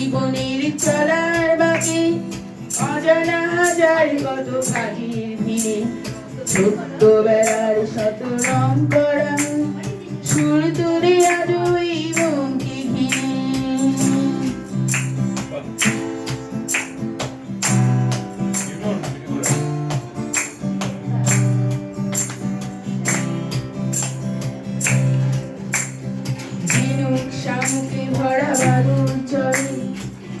জীবনের চলার বাকি অজানা হাজার কত কাজের ভিড়ে ছোট্ট বেড়ার শত রং করা সুর তুলে আজ ওই মনকে ঘিরে। ভরা বালুর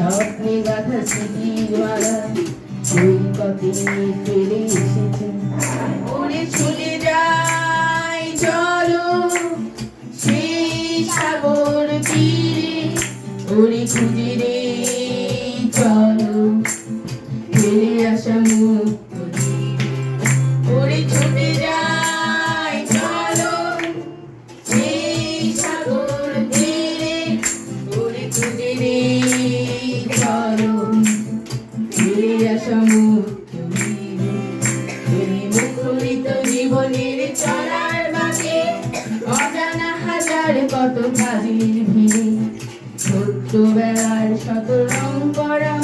স্বপ্নে গাথা স্মৃতির মালা সৈকতে ফিরে এসেছে। ওরে চলে যাই চলো সেই সাগর তীরে, ওরে খুঁজে রে চলো। ফিরে আসা মুক্ত মুখরিত জীবনের চলার বাকে অজানা হাজার কত কাজের ভিড়ে ছোট্ট শত রং করা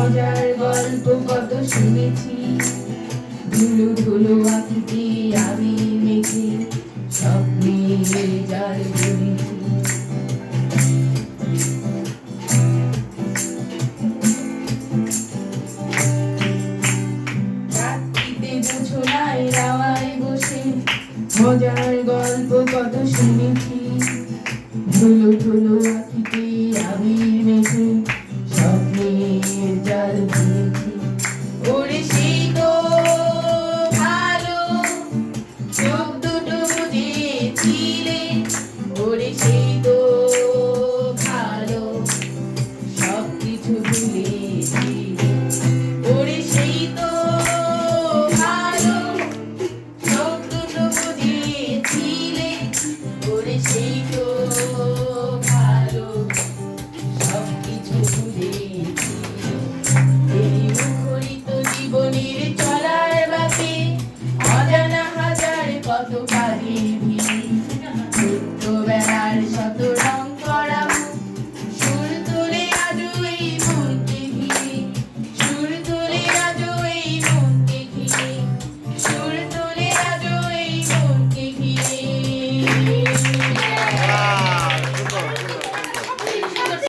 মজার গল্প কত শুনেছি। ধুলো ধুলো আঁকিতে আবির মেখে স্বপ্নে দুজনায় দাওয়ায় মজার গল্প কত শুনেছি। ধুলো ধুলো